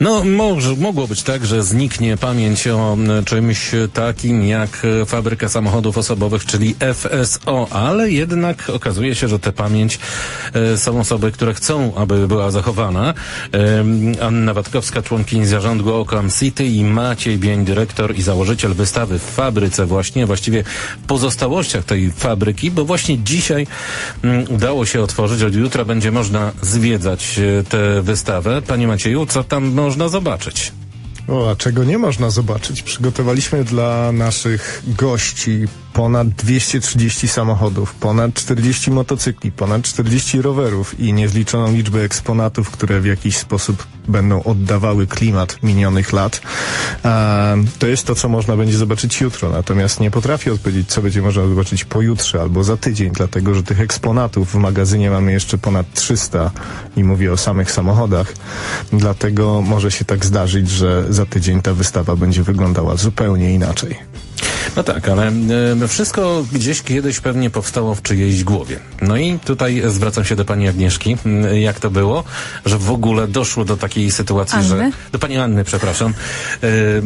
No, może, mogło być tak, że zniknie pamięć o m, czymś takim jak e, fabryka samochodów osobowych, czyli FSO, ale jednak okazuje się, że tę pamięć e, są osoby, które chcą, aby była zachowana. Em, Anna Watkowska, członkini zarządu Ocam City i Maciej Bień, dyrektor i założyciel wystawy w fabryce właśnie, właściwie pozostałościach tej fabryki, bo właśnie dzisiaj mm, udało się otworzyć, od jutra będzie można zwiedzać e, tę wystawę. Panie Macieju, co tam można zobaczyć? O, a czego nie można zobaczyć? Przygotowaliśmy dla naszych gości ponad 230 samochodów, ponad 40 motocykli, ponad 40 rowerów i niezliczoną liczbę eksponatów, które w jakiś sposób będą oddawały klimat minionych lat. To jest to, co można będzie zobaczyć jutro, natomiast nie potrafię odpowiedzieć, co będzie można zobaczyć pojutrze albo za tydzień, dlatego że tych eksponatów w magazynie mamy jeszcze ponad 300 i mówię o samych samochodach. Dlatego może się tak zdarzyć, że za tydzień ta wystawa będzie wyglądała zupełnie inaczej. No tak, ale e, wszystko gdzieś kiedyś pewnie powstało w czyjejś głowie. No i tutaj zwracam się do pani Agnieszki. Jak to było, że w ogóle doszło do takiej sytuacji, że... Anny? Do pani Anny, przepraszam.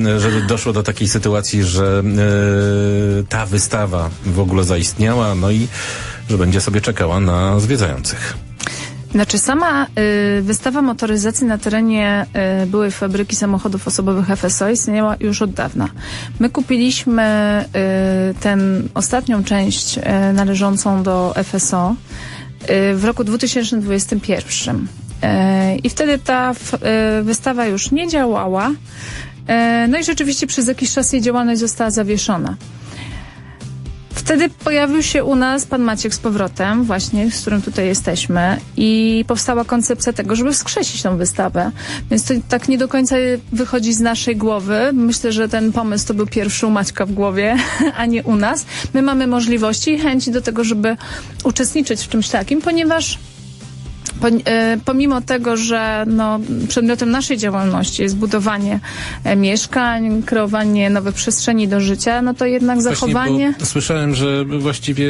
E, że doszło do takiej sytuacji, że e, ta wystawa w ogóle zaistniała, no i że będzie sobie czekała na zwiedzających. Znaczy sama y, wystawa motoryzacji na terenie y, byłej fabryki samochodów osobowych FSO istniała już od dawna. My kupiliśmy y, ten ostatnią część y, należącą do FSO y, w roku 2021. Y, I wtedy ta y, wystawa już nie działała. Y, No i rzeczywiście przez jakiś czas jej działalność została zawieszona. Wtedy pojawił się u nas pan Maciek z powrotem, właśnie, z którym tutaj jesteśmy i powstała koncepcja tego, żeby wskrzesić tą wystawę. Więc to tak nie do końca wychodzi z naszej głowy. Myślę, że ten pomysł to był pierwszy u Maćka w głowie, a nie u nas. My mamy możliwości i chęci do tego, żeby uczestniczyć w czymś takim, ponieważ po, pomimo tego, że no, przedmiotem naszej działalności jest budowanie e, mieszkań, kreowanie nowych przestrzeni do życia, no to jednak zachowanie... Właśnie, bo słyszałem, że właściwie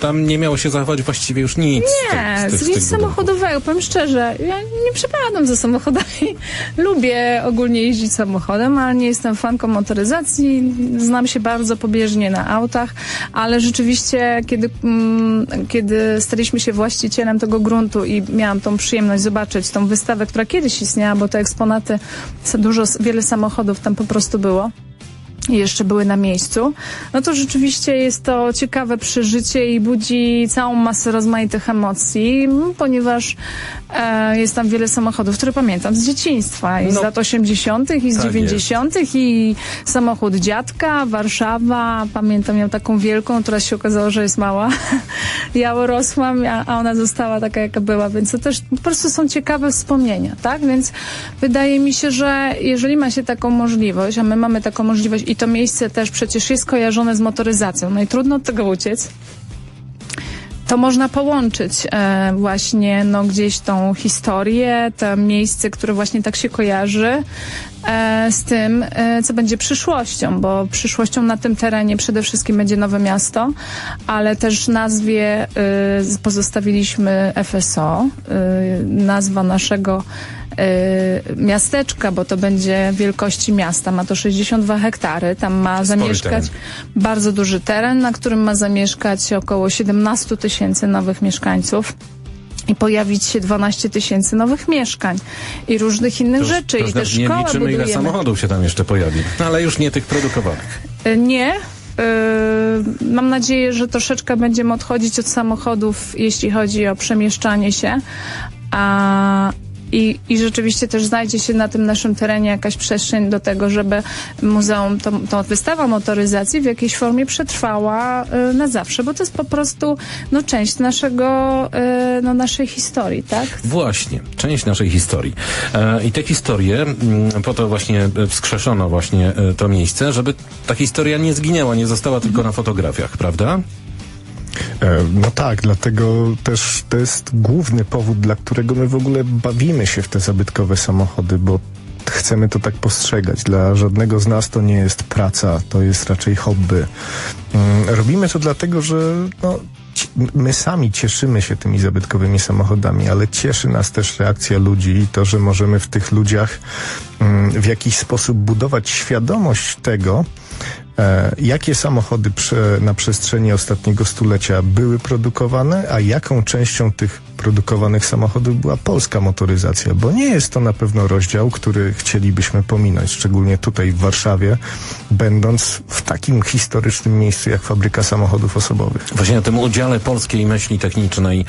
tam nie miało się zachować właściwie już nic. z Nie, tych- z z tych- z nic tych budynków. samochodowego, powiem szczerze, ja nie przepadam za samochodami. Lubię ogólnie jeździć samochodem, ale nie jestem fanką motoryzacji. Znam się bardzo pobieżnie na autach, ale rzeczywiście, kiedy, mm, kiedy staliśmy się właścicielem tego gruntu i miałam tą przyjemność zobaczyć tą wystawę, która kiedyś istniała, bo te eksponaty, dużo, wiele samochodów tam po prostu było i jeszcze były na miejscu, no to rzeczywiście jest to ciekawe przeżycie i budzi całą masę rozmaitych emocji, ponieważ e, jest tam wiele samochodów, które pamiętam z dzieciństwa i z No. lat 80. i z Tak 90. i samochód dziadka, Warszawa, pamiętam ją taką wielką, która się okazało, że jest mała. ja urosłam, a, a ona została taka, jaka była, więc to też po prostu są ciekawe wspomnienia, tak? Więc wydaje mi się, że jeżeli ma się taką możliwość, a my mamy taką możliwość i to miejsce też przecież jest kojarzone z motoryzacją, no i trudno od tego uciec, to można połączyć e, właśnie no, gdzieś tą historię, to miejsce, które właśnie tak się kojarzy z tym, e, co będzie przyszłością, bo przyszłością na tym terenie przede wszystkim będzie Nowe Miasto, ale też nazwie e, pozostawiliśmy FSO, e, nazwa naszego e, miasteczka, bo to będzie wielkości miasta. Ma to 62 hektary, tam ma zamieszkać bardzo duży teren, na którym ma zamieszkać około 17 tysięcy nowych mieszkańców. I pojawić się 12 tysięcy nowych mieszkań i różnych innych To rzeczy. to I te nawet nie szkoły liczymy, ile budujemy. samochodów się tam jeszcze pojawi. No, ale już nie tych produkowanych. Y, Nie. Y, Mam nadzieję, że troszeczkę będziemy odchodzić od samochodów, jeśli chodzi o przemieszczanie się. A, i, I rzeczywiście też znajdzie się na tym naszym terenie jakaś przestrzeń do tego, żeby muzeum, to, to wystawa motoryzacji w jakiejś formie przetrwała y, na zawsze, bo to jest po prostu no, część naszego, y, no, naszej historii, tak? Właśnie, część naszej historii. E, I te historie, mm, po to właśnie e, wskrzeszono właśnie e, to miejsce, żeby ta historia nie zginęła, nie została tylko na fotografiach, prawda? E, No tak, dlatego też to jest główny powód, dla którego my w ogóle bawimy się w te zabytkowe samochody, bo chcemy to tak postrzegać. Dla żadnego z nas to nie jest praca, to jest raczej hobby. Mm, Robimy to dlatego, że no, my sami cieszymy się tymi zabytkowymi samochodami, ale cieszy nas też reakcja ludzi i to, że możemy w tych ludziach mm, w jakiś sposób budować świadomość tego, jakie samochody na przestrzeni ostatniego stulecia były produkowane, a jaką częścią tych produkowanych samochodów była polska motoryzacja, bo nie jest to na pewno rozdział, który chcielibyśmy pominąć, szczególnie tutaj w Warszawie, będąc w takim historycznym miejscu jak fabryka samochodów osobowych. Właśnie o tym udziale polskiej myśli technicznej,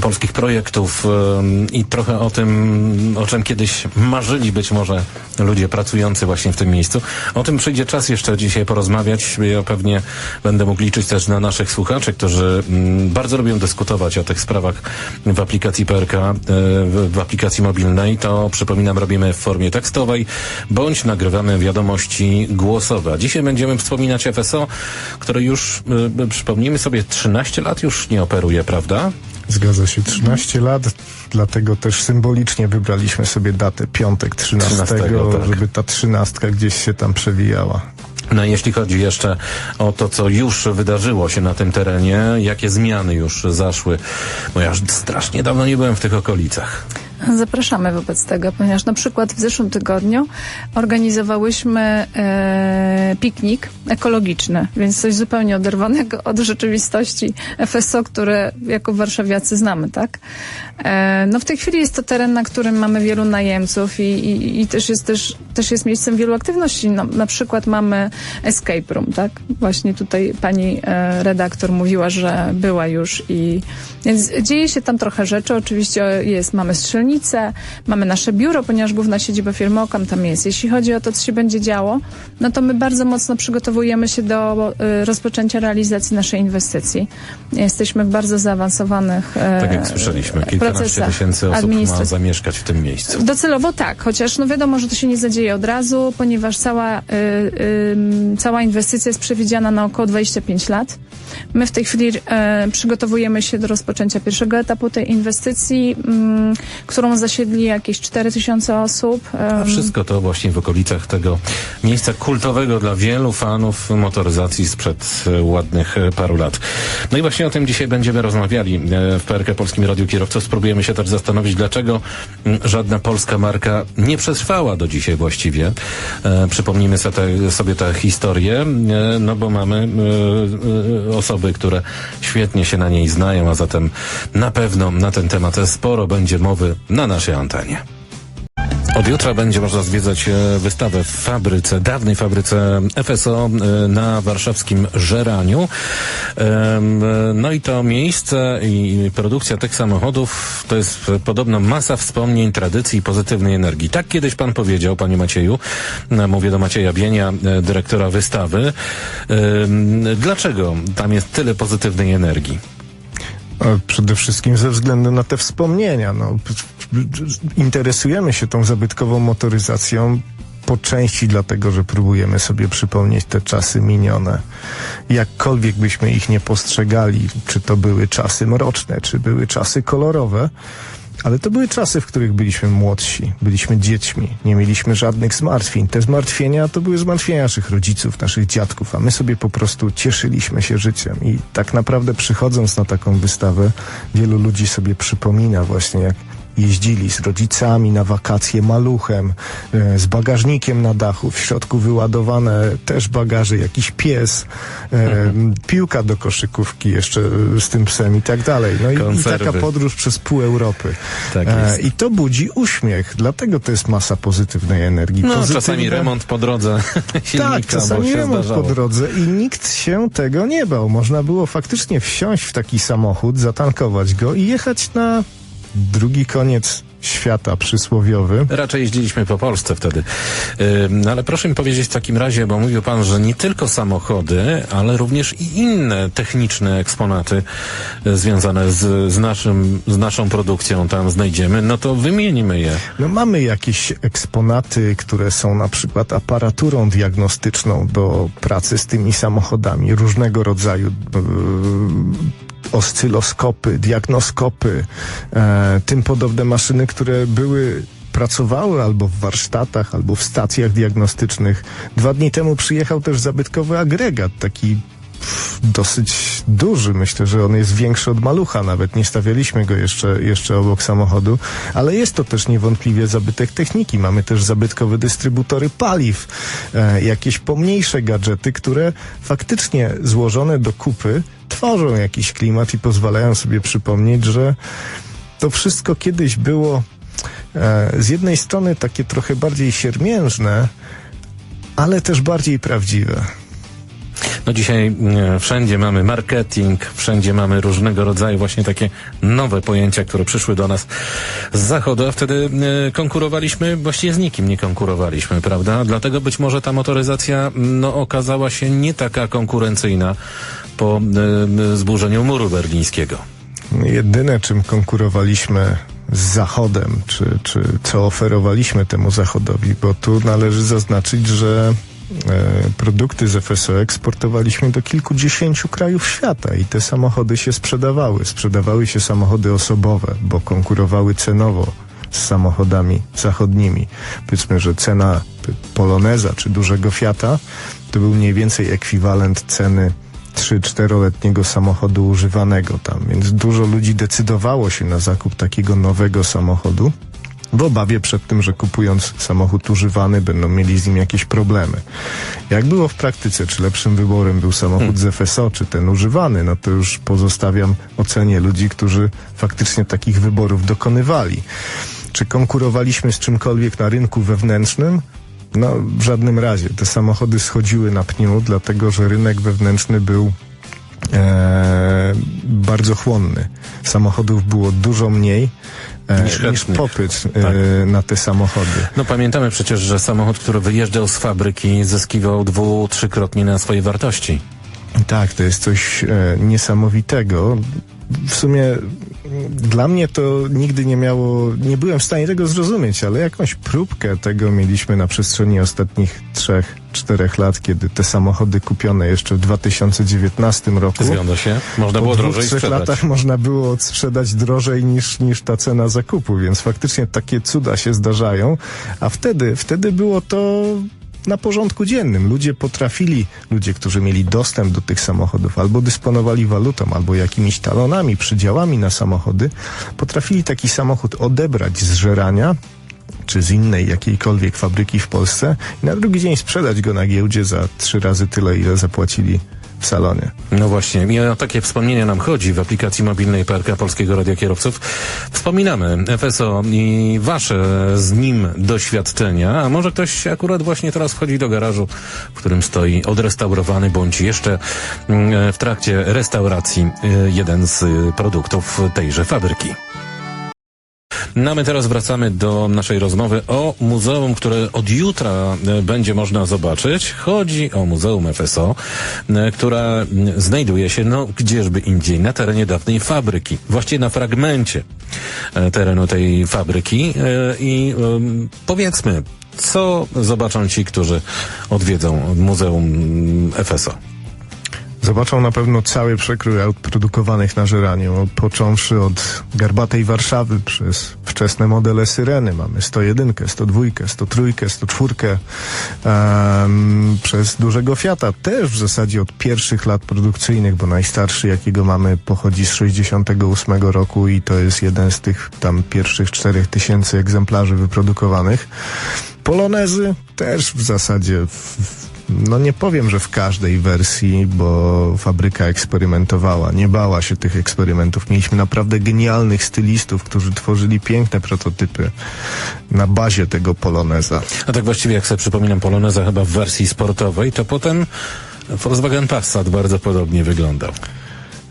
polskich projektów em, i trochę o tym, o czym kiedyś marzyli być może ludzie pracujący właśnie w tym miejscu. O tym przyjdzie czas jeszcze dzisiaj porozmawiać. Ja pewnie będę mógł liczyć też na naszych słuchaczy, którzy mm, bardzo lubią dyskutować o tych sprawach w aplikacji PRK, e, w, aplikacji mobilnej. To przypominam, robimy w formie tekstowej bądź nagrywamy wiadomości głosowe. Dzisiaj będziemy wspominać FSO, które już, y, przypomnijmy sobie, 13 lat już nie operuje, prawda? Zgadza się, 13 lat, dlatego też symbolicznie wybraliśmy sobie datę piątek 13, 13, tak. żeby ta trzynastka gdzieś się tam przewijała. No jeśli chodzi jeszcze o to, co już wydarzyło się na tym terenie, jakie zmiany już zaszły, bo ja strasznie dawno nie byłem w tych okolicach. Zapraszamy wobec tego, ponieważ na przykład w zeszłym tygodniu organizowałyśmy e, piknik ekologiczny, więc coś zupełnie oderwanego od rzeczywistości FSO, które jako warszawiacy znamy, tak? E, no w tej chwili jest to teren, na którym mamy wielu najemców i, i, i też jest też, też jest miejscem wielu aktywności. No, na przykład mamy escape room, tak? Właśnie tutaj pani e, redaktor mówiła, że była już i więc dzieje się tam trochę rzeczy. Oczywiście jest, mamy strzelnicę, mamy nasze biuro, ponieważ główna siedziba firmy Okam tam jest. Jeśli chodzi o to, co się będzie działo, no to my bardzo mocno przygotowujemy się do y, rozpoczęcia realizacji naszej inwestycji. Jesteśmy w bardzo zaawansowanych e, Tak jak słyszeliśmy, kilkanaście tysięcy osób ma zamieszkać w tym miejscu. Docelowo tak, chociaż no wiadomo, że to się nie zadzieje od razu, ponieważ cała, y, cała inwestycja jest przewidziana na około 25 lat. My w tej chwili y, przygotowujemy się do rozpoczęcia pierwszego etapu tej inwestycji, mm, którą zasiedli jakieś 4 tysiące osób. A wszystko to właśnie w okolicach tego miejsca kultowego dla wielu fanów motoryzacji sprzed e, ładnych e, paru lat. No i właśnie o tym dzisiaj będziemy rozmawiali e, w PRK Polskim Radiu Kierowców. Spróbujemy się też zastanowić, dlaczego żadna polska marka nie przetrwała do dzisiaj właściwie. Przypomnijmy sobie tę historię, no bo mamy osoby, które świetnie się na niej znają, a zatem na pewno na ten temat sporo będzie mowy na naszej antenie. Od jutra będzie można zwiedzać e, wystawę w fabryce, dawnej fabryce FSO e, na warszawskim Żeraniu. E, No i to miejsce i produkcja tych samochodów to jest podobno masa wspomnień, tradycji i pozytywnej energii. Tak kiedyś pan powiedział, panie Macieju, mówię do Macieja Bienia, dyrektora wystawy. Dlaczego tam jest tyle pozytywnej energii? Przede wszystkim ze względu na te wspomnienia. No, interesujemy się tą zabytkową motoryzacją po części dlatego, że próbujemy sobie przypomnieć te czasy minione. Jakkolwiek byśmy ich nie postrzegali, czy to były czasy mroczne, czy były czasy kolorowe, ale to były czasy, w których byliśmy młodsi, byliśmy dziećmi, nie mieliśmy żadnych zmartwień. Te zmartwienia to były zmartwienia naszych rodziców, naszych dziadków, a my sobie po prostu cieszyliśmy się życiem. I tak naprawdę przychodząc na taką wystawę, wielu ludzi sobie przypomina właśnie, jak jeździli z rodzicami na wakacje maluchem, e, z bagażnikiem na dachu, w środku wyładowane też bagaże, jakiś pies, e, piłka do koszykówki jeszcze e, z tym psem i tak dalej. No i, i taka podróż przez pół Europy. Tak. I to budzi uśmiech, dlatego to jest masa pozytywnej energii. No, Pozytywne- czasami remont po drodze silnika, tak, czasami remont zdarzało. po drodze i nikt się tego nie bał. Można było faktycznie wsiąść w taki samochód, zatankować go i jechać na drugi koniec świata przysłowiowy. Raczej jeździliśmy po Polsce wtedy. Ym, ale proszę mi powiedzieć w takim razie, bo mówił pan, że nie tylko samochody, ale również i inne techniczne eksponaty y, związane z, z, naszym, z naszą produkcją tam znajdziemy, no to wymienimy je. No mamy jakieś eksponaty, które są na przykład aparaturą diagnostyczną do pracy z tymi samochodami, różnego rodzaju e, oscyloskopy, diagnoskopy, e, tym podobne maszyny, które były pracowały albo w warsztatach, albo w stacjach diagnostycznych. Dwa dni temu przyjechał też zabytkowy agregat, taki dosyć duży. Myślę, że on jest większy od malucha nawet. Nie stawialiśmy go jeszcze, jeszcze obok samochodu, ale jest to też niewątpliwie zabytek techniki. Mamy też zabytkowe dystrybutory paliw, e, jakieś pomniejsze gadżety, które faktycznie złożone do kupy tworzą jakiś klimat i pozwalają sobie przypomnieć, że to wszystko kiedyś było e, z jednej strony takie trochę bardziej siermiężne, ale też bardziej prawdziwe. No dzisiaj e, wszędzie mamy marketing, wszędzie mamy różnego rodzaju właśnie takie nowe pojęcia, które przyszły do nas z zachodu, a wtedy e, konkurowaliśmy, właściwie z nikim nie konkurowaliśmy, prawda? Dlatego być może ta motoryzacja no, okazała się nie taka konkurencyjna po e, zburzeniu muru berlińskiego. Jedyne, czym konkurowaliśmy z Zachodem, czy, czy co oferowaliśmy temu Zachodowi, bo tu należy zaznaczyć, że produkty z FSO eksportowaliśmy do kilkudziesięciu krajów świata i te samochody się sprzedawały. Sprzedawały się samochody osobowe, bo konkurowały cenowo z samochodami zachodnimi. Powiedzmy, że cena Poloneza czy dużego Fiata to był mniej więcej ekwiwalent ceny 3-4-letniego samochodu używanego tam, więc dużo ludzi decydowało się na zakup takiego nowego samochodu w obawie przed tym, że kupując samochód używany będą mieli z nim jakieś problemy. Jak było w praktyce, czy lepszym wyborem był samochód z FSO, czy ten używany, no to już pozostawiam ocenie ludzi, którzy faktycznie takich wyborów dokonywali. Czy konkurowaliśmy z czymkolwiek na rynku wewnętrznym? No, w żadnym razie. Te samochody schodziły na pniu, dlatego że rynek wewnętrzny był e, bardzo chłonny. Samochodów było dużo mniej Niż niż, chętnych. popyt e, Tak. na te samochody. No pamiętamy przecież, że samochód, który wyjeżdżał z fabryki zyskiwał dwu, trzykrotnie na swojej wartości. Tak, to jest coś e, niesamowitego. W sumie dla mnie to nigdy nie miało, nie byłem w stanie tego zrozumieć, ale jakąś próbkę tego mieliśmy na przestrzeni ostatnich trzech, czterech lat, kiedy te samochody kupione jeszcze w 2019 roku. Zgadza się. Można było po dwóch, drożej trzech sprzedać. latach można było sprzedać drożej niż, niż ta cena zakupu, więc faktycznie takie cuda się zdarzają, a wtedy, wtedy było to na porządku dziennym. Ludzie potrafili, ludzie, którzy mieli dostęp do tych samochodów, albo dysponowali walutą, albo jakimiś talonami, przydziałami na samochody, potrafili taki samochód odebrać z żerania, czy z innej jakiejkolwiek fabryki w Polsce i na drugi dzień sprzedać go na giełdzie za trzy razy tyle, ile zapłacili w salonie. No właśnie, i o takie wspomnienia nam chodzi w aplikacji mobilnej PRK Polskiego Radia Kierowców. Wspominamy FSO i wasze z nim doświadczenia, a może ktoś akurat właśnie teraz wchodzi do garażu, w którym stoi odrestaurowany bądź jeszcze mm, w trakcie restauracji y, jeden z y, produktów tejże fabryki. No my teraz wracamy do naszej rozmowy o muzeum, które od jutra e, będzie można zobaczyć. Chodzi o Muzeum FSO, e, która m, znajduje się, no gdzieżby indziej, na terenie dawnej fabryki. Właściwie na fragmencie e, terenu tej fabryki. I powiedzmy, co zobaczą ci, którzy odwiedzą Muzeum FSO? Zobaczą na pewno cały przekrój aut produkowanych na żeraniu, począwszy od garbatej Warszawy przez wczesne modele Syreny. Mamy 101, 102, 103, 104, um, przez dużego Fiata. Też w zasadzie od pierwszych lat produkcyjnych, bo najstarszy jakiego mamy pochodzi z 68 roku i to jest jeden z tych tam pierwszych 4000 egzemplarzy wyprodukowanych. Polonezy też w zasadzie w, no nie powiem, że w każdej wersji, bo fabryka eksperymentowała, nie bała się tych eksperymentów. Mieliśmy naprawdę genialnych stylistów, którzy tworzyli piękne prototypy na bazie tego poloneza. A tak właściwie, jak sobie przypominam Poloneza chyba w wersji sportowej, to potem Volkswagen Passat bardzo podobnie wyglądał.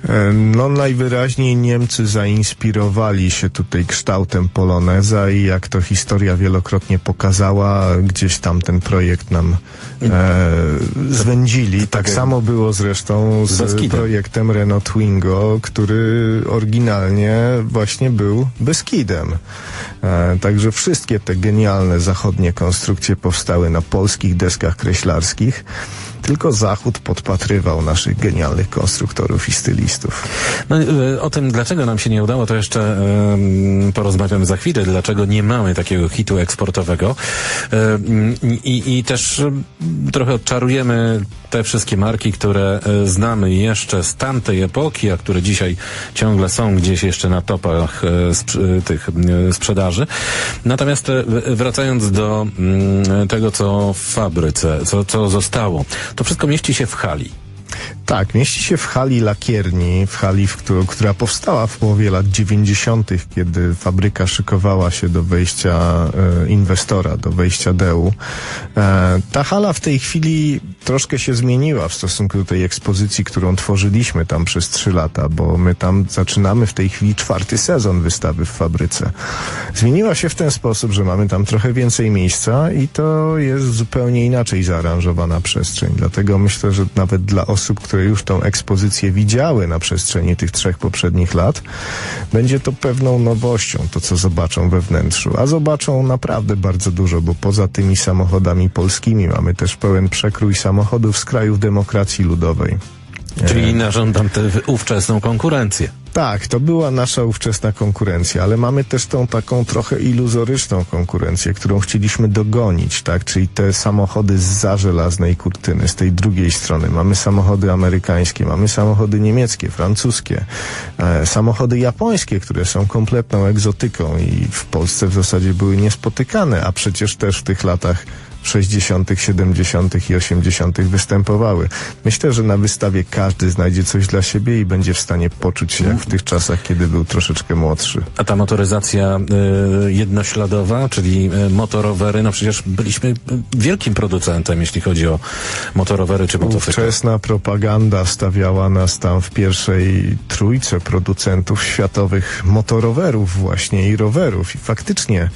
E, No najwyraźniej Niemcy zainspirowali się tutaj kształtem poloneza i jak to historia wielokrotnie pokazała, gdzieś tam ten projekt nam e, zwędzili. Tak samo było zresztą Z z Beskidem. projektem Renault Twingo, który oryginalnie właśnie był Beskidem. E, także wszystkie te genialne zachodnie konstrukcje powstały na polskich deskach kreślarskich. Tylko Zachód podpatrywał naszych genialnych konstruktorów i stylistów. No, e, o tym, dlaczego nam się nie udało, to jeszcze porozmawiamy za chwilę. Dlaczego nie mamy takiego hitu eksportowego. I, też trochę odczarujemy te wszystkie marki, które e, znamy jeszcze z tamtej epoki, a które dzisiaj ciągle są gdzieś jeszcze na topach e, e, tych sprzedaży. Natomiast wracając do tego, co w fabryce, co, co zostało, to wszystko mieści się w hali. Tak, mieści się w hali lakierni, w hali, w która powstała w połowie lat 90., kiedy fabryka szykowała się do wejścia e, inwestora, do wejścia DEU. E, ta hala w tej chwili troszkę się zmieniła w stosunku do tej ekspozycji, którą tworzyliśmy tam przez trzy lata, bo my tam zaczynamy w tej chwili czwarty sezon wystawy w fabryce. Zmieniła się w ten sposób, że mamy tam trochę więcej miejsca i to jest zupełnie inaczej zaaranżowana przestrzeń. Dlatego myślę, że nawet dla osób, które już tą ekspozycję widziały na przestrzeni tych trzech poprzednich lat, będzie to pewną nowością, to co zobaczą we wnętrzu. A zobaczą naprawdę bardzo dużo, bo poza tymi samochodami polskimi mamy też pełen przekrój samochodów z krajów demokracji ludowej. Czyli narządzam tę ówczesną konkurencję. Tak, to była nasza ówczesna konkurencja, ale mamy też tą taką trochę iluzoryczną konkurencję, którą chcieliśmy dogonić, tak? Czyli te samochody za żelaznej kurtyny, z tej drugiej strony. Mamy samochody amerykańskie, mamy samochody niemieckie, francuskie, e, samochody japońskie, które są kompletną egzotyką i w Polsce w zasadzie były niespotykane, a przecież też w tych latach 60., 70. i 80. występowały. Myślę, że na wystawie każdy znajdzie coś dla siebie i będzie w stanie poczuć się jak w tych czasach, kiedy był troszeczkę młodszy. A ta motoryzacja y, jednośladowa, czyli y, motorowery, no przecież byliśmy y, wielkim producentem, jeśli chodzi o motorowery czy motocykle. Ówczesna propaganda stawiała nas tam w pierwszej trójce producentów światowych motorowerów właśnie i rowerów. I faktycznie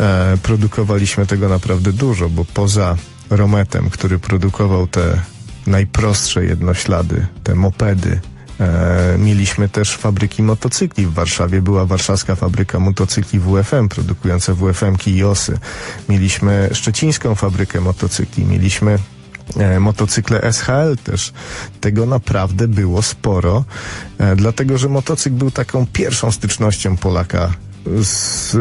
e, produkowaliśmy tego naprawdę dużo, bo poza Rometem, który produkował te najprostsze jednoślady, te mopedy, E, mieliśmy też fabryki motocykli. W Warszawie była warszawska fabryka motocykli WFM, produkująca WFM-ki i OSy. Mieliśmy szczecińską fabrykę motocykli. Mieliśmy e, motocykle SHL też. Tego naprawdę było sporo, e, dlatego że motocykl był taką pierwszą stycznością Polaka z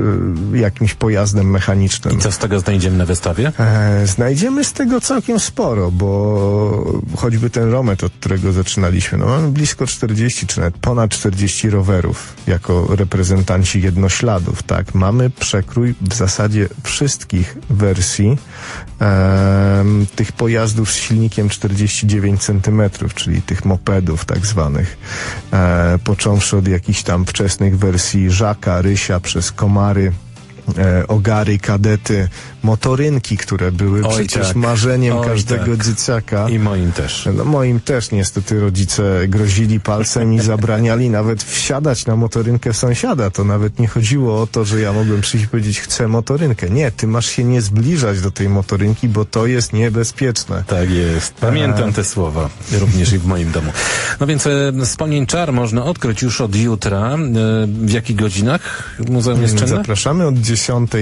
e, jakimś pojazdem mechanicznym. I co z tego znajdziemy na wystawie? E, Znajdziemy z tego całkiem sporo, bo choćby ten Romet, od którego zaczynaliśmy, no mamy blisko 40, czy nawet ponad 40 rowerów jako reprezentanci jednośladów, tak? Mamy przekrój w zasadzie wszystkich wersji em, tych pojazdów z silnikiem 49 cm, czyli tych mopedów tak zwanych, e, począwszy od jakichś tam wczesnych wersji Żaka, Rysia, przez Komary, e, ogary, kadety, motorynki, które były Oj, przecież tak. marzeniem Oj, każdego tak. dzieciaka. I moim też. No moim też niestety rodzice grozili palcem i zabraniali nawet wsiadać na motorynkę sąsiada. To nawet nie chodziło o to, że ja mogłem przyjść i powiedzieć chcę motorynkę. Nie, ty masz się nie zbliżać do tej motorynki, bo to jest niebezpieczne. Tak jest. Pamiętam te słowa, również i w moim domu. No więc e, wspomnień czar można odkryć już od jutra. E, w jakich godzinach muzeum jest czynne? Zapraszamy od 10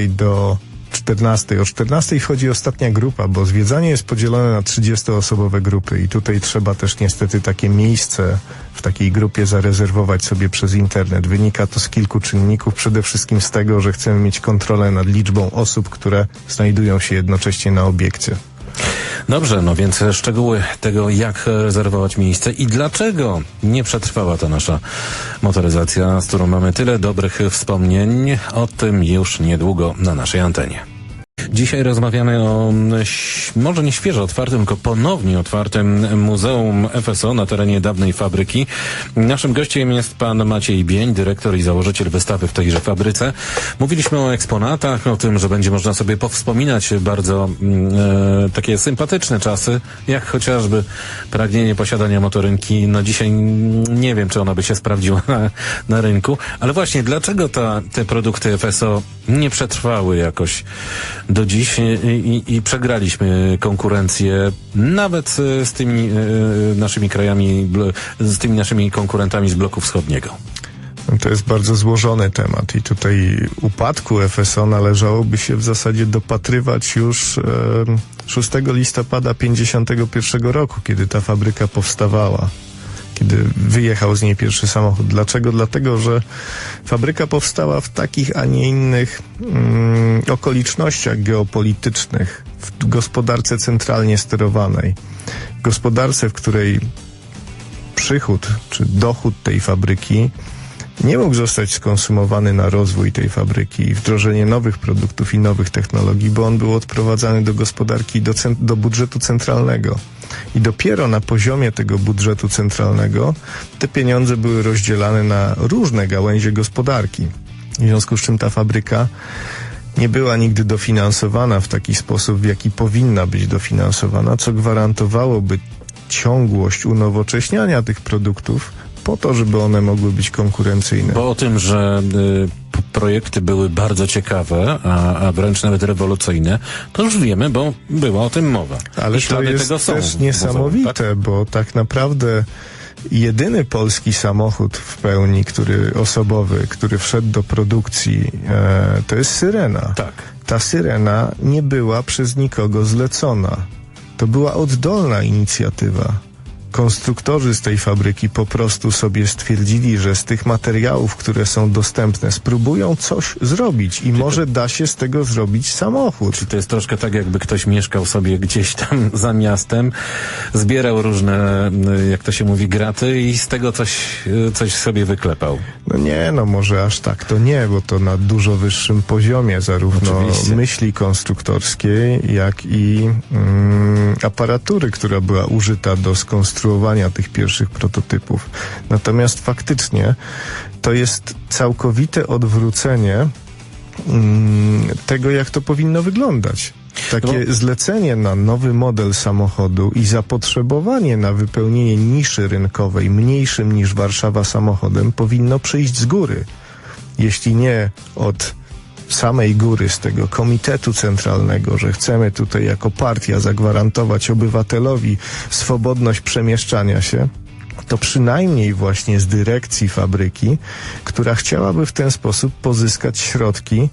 do 14. O 14 wchodzi ostatnia grupa, bo zwiedzanie jest podzielone na 30-osobowe grupy i tutaj trzeba też niestety takie miejsce w takiej grupie zarezerwować sobie przez internet. Wynika to z kilku czynników, przede wszystkim z tego, że chcemy mieć kontrolę nad liczbą osób, które znajdują się jednocześnie na obiekcie. Dobrze, no więc szczegóły tego, jak rezerwować miejsce i dlaczego nie przetrwała ta nasza motoryzacja, z którą mamy tyle dobrych wspomnień, o tym już niedługo na naszej antenie. Dzisiaj rozmawiamy o mm, może nie świeżo otwartym, tylko ponownie otwartym Muzeum FSO na terenie dawnej fabryki. Naszym gościem jest pan Maciej Bień, dyrektor i założyciel wystawy w tejże fabryce. Mówiliśmy o eksponatach, o tym, że będzie można sobie powspominać bardzo mm, e, takie sympatyczne czasy, jak chociażby pragnienie posiadania motorynki. No dzisiaj mm, nie wiem, czy ona by się sprawdziła na, na rynku, ale właśnie dlaczego ta, te produkty FSO nie przetrwały jakoś do dziś i, i, i przegraliśmy konkurencję nawet z tymi e, naszymi krajami, z tymi naszymi konkurentami z bloku wschodniego. To jest bardzo złożony temat i tutaj upadku FSO należałoby się w zasadzie dopatrywać już e, 6 listopada 51 roku, kiedy ta fabryka powstawała. Kiedy wyjechał z niej pierwszy samochód. Dlaczego? Dlatego, że fabryka powstała w takich, a nie innych mm, okolicznościach geopolitycznych, w gospodarce centralnie sterowanej, gospodarce, w której przychód czy dochód tej fabryki nie mógł zostać skonsumowany na rozwój tej fabryki i wdrożenie nowych produktów i nowych technologii, bo on był odprowadzany do gospodarki, do, do budżetu centralnego. I dopiero na poziomie tego budżetu centralnego te pieniądze były rozdzielane na różne gałęzie gospodarki. W związku z czym ta fabryka nie była nigdy dofinansowana w taki sposób, w jaki powinna być dofinansowana, co gwarantowałoby ciągłość unowocześniania tych produktów po to, żeby one mogły być konkurencyjne. Bo o tym, że y, projekty były bardzo ciekawe, a, a wręcz nawet rewolucyjne, to już wiemy, bo była o tym mowa. Ale I to jest tego są też niesamowite, tak? bo tak naprawdę jedyny polski samochód w pełni, który osobowy, który wszedł do produkcji, e, to jest Syrena. Tak. Ta Syrena nie była przez nikogo zlecona. To była oddolna inicjatywa. Konstruktorzy z tej fabryki po prostu sobie stwierdzili, że z tych materiałów, które są dostępne, spróbują coś zrobić i może da się z tego zrobić samochód. Czy to jest troszkę tak, jakby ktoś mieszkał sobie gdzieś tam za miastem, zbierał różne, y, jak to się mówi, graty i z tego coś, y, coś sobie wyklepał. No nie, no może aż tak to nie, bo to na dużo wyższym poziomie zarówno Oczywiście. myśli konstruktorskiej, jak i mm, aparatury, która była użyta do skonstruowania tych pierwszych prototypów. Natomiast faktycznie to jest całkowite odwrócenie mm, tego, jak to powinno wyglądać. Takie No zlecenie na nowy model samochodu i zapotrzebowanie na wypełnienie niszy rynkowej mniejszym niż Warszawa samochodem powinno przyjść z góry. Jeśli nie od samej góry, z tego komitetu centralnego, że chcemy tutaj jako partia zagwarantować obywatelowi swobodność przemieszczania się, to przynajmniej właśnie z dyrekcji fabryki, która chciałaby w ten sposób pozyskać środki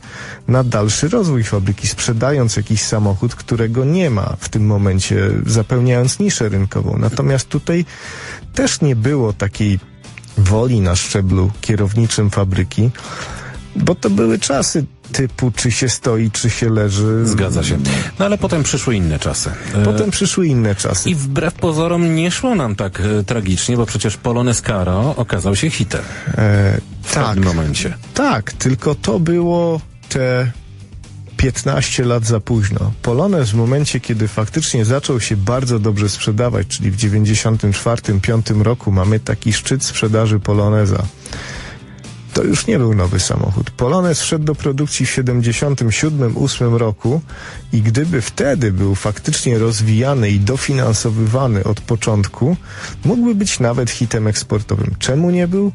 na dalszy rozwój fabryki, sprzedając jakiś samochód, którego nie ma w tym momencie, zapełniając niszę rynkową. Natomiast tutaj też nie było takiej woli na szczeblu kierowniczym fabryki, bo to były czasy typu czy się stoi, czy się leży. Zgadza się. No ale potem przyszły inne czasy. E, Potem przyszły inne czasy. I wbrew pozorom nie szło nam tak e, tragicznie, bo przecież Polones Caro okazał się hitem E, w tak, pewnym momencie. tak, tylko to było te 15 lat za późno. Polonez w momencie, kiedy faktycznie zaczął się bardzo dobrze sprzedawać, czyli w 94-5 roku mamy taki szczyt sprzedaży Poloneza. To już nie był nowy samochód. Polonez wszedł do produkcji w 77-8 roku i gdyby wtedy był faktycznie rozwijany i dofinansowywany od początku, mógłby być nawet hitem eksportowym. Czemu nie był?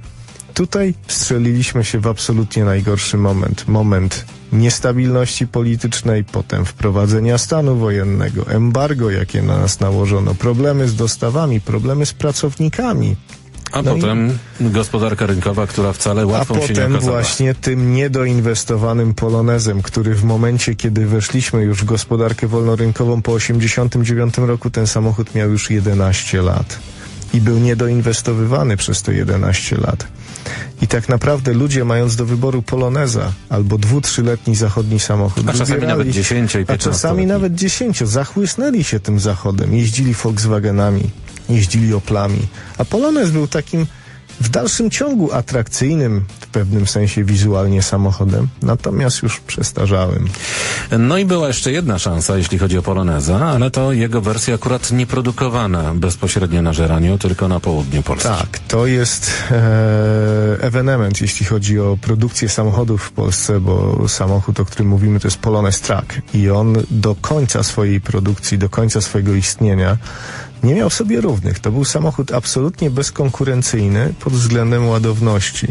Tutaj strzeliliśmy się w absolutnie najgorszy moment. Moment niestabilności politycznej, potem wprowadzenia stanu wojennego, embargo, jakie na nas nałożono, problemy z dostawami, problemy z pracownikami. A No i- potem gospodarka rynkowa, która wcale A łatwą się nie potem okazała. właśnie tym niedoinwestowanym polonezem, który w momencie, kiedy weszliśmy już w gospodarkę wolnorynkową po 89 roku, ten samochód miał już 11 lat. I był niedoinwestowywany przez te 11 lat. I tak naprawdę ludzie mając do wyboru poloneza albo dwu, trzyletni zachodni samochód. A czasami wybierali- nawet 10 i A 15 czasami nawet 10. Zachłysnęli się tym zachodem. Jeździli Volkswagenami, jeździli Oplami. A Polonez był takim w dalszym ciągu atrakcyjnym, w pewnym sensie wizualnie samochodem, natomiast już przestarzałym. No i była jeszcze jedna szansa, jeśli chodzi o Poloneza, ale to jego wersja akurat nie produkowana bezpośrednio na Żeraniu, tylko na południu Polski. Tak, to jest e, ewenement, jeśli chodzi o produkcję samochodów w Polsce, bo samochód, o którym mówimy, to jest Polonez Truck i on do końca swojej produkcji, do końca swojego istnienia nie miał sobie równych. To był samochód absolutnie bezkonkurencyjny pod względem ładowności.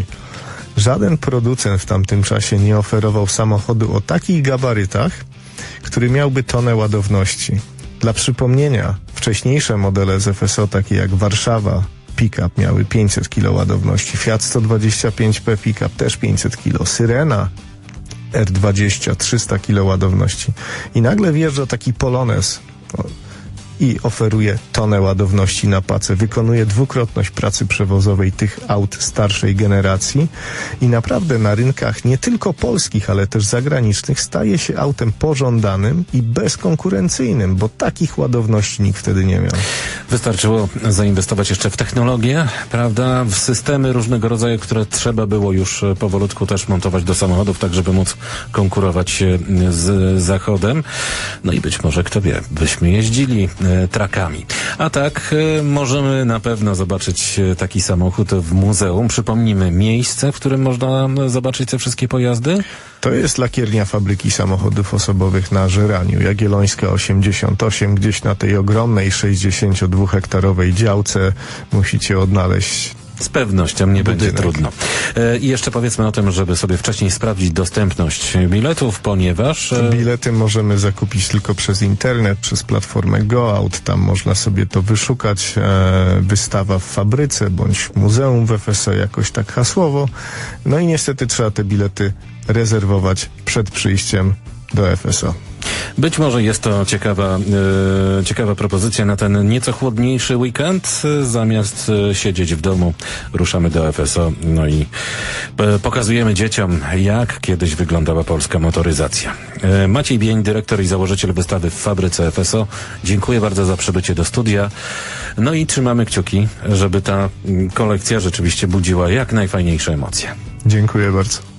Żaden producent w tamtym czasie nie oferował samochodu o takich gabarytach, który miałby tonę ładowności. Dla przypomnienia, wcześniejsze modele z FSO, takie jak Warszawa, pick-up miały 500 kg ładowności, Fiat 125P pick-up też 500 kg, Syrena R20 300 kg ładowności i nagle wjeżdża taki Polones i oferuje tonę ładowności na pacę, wykonuje dwukrotność pracy przewozowej tych aut starszej generacji i naprawdę na rynkach nie tylko polskich, ale też zagranicznych staje się autem pożądanym i bezkonkurencyjnym, bo takich ładowności nikt wtedy nie miał. Wystarczyło zainwestować jeszcze w technologię, prawda, w systemy różnego rodzaju, które trzeba było już e, powolutku też montować do samochodów, tak żeby móc konkurować e, z Zachodem. No i być może, kto wie, byśmy jeździli e, trakami. A tak, e, możemy na pewno zobaczyć e, taki samochód w muzeum. Przypomnijmy, miejsce, w którym można zobaczyć te wszystkie pojazdy? To jest lakiernia fabryki samochodów osobowych na Żeraniu, Jagiellońska 88, gdzieś na tej ogromnej 62-hektarowej działce musicie odnaleźć Z pewnością nie będzie trudno. E, I jeszcze powiedzmy o tym, żeby sobie wcześniej sprawdzić dostępność biletów, ponieważ e, Bilety możemy zakupić tylko przez internet, przez platformę GoOut. Tam można sobie to wyszukać. E, wystawa w fabryce bądź muzeum w FSO, jakoś tak hasłowo. No i niestety trzeba te bilety rezerwować przed przyjściem do FSO. Być może jest to ciekawa, e, ciekawa propozycja na ten nieco chłodniejszy weekend. Zamiast e, siedzieć w domu, ruszamy do FSO no i e, pokazujemy dzieciom, jak kiedyś wyglądała polska motoryzacja. E, Maciej Bień, dyrektor i założyciel wystawy w fabryce FSO. Dziękuję bardzo za przybycie do studia. No i trzymamy kciuki, żeby ta mm, kolekcja rzeczywiście budziła jak najfajniejsze emocje. Dziękuję bardzo.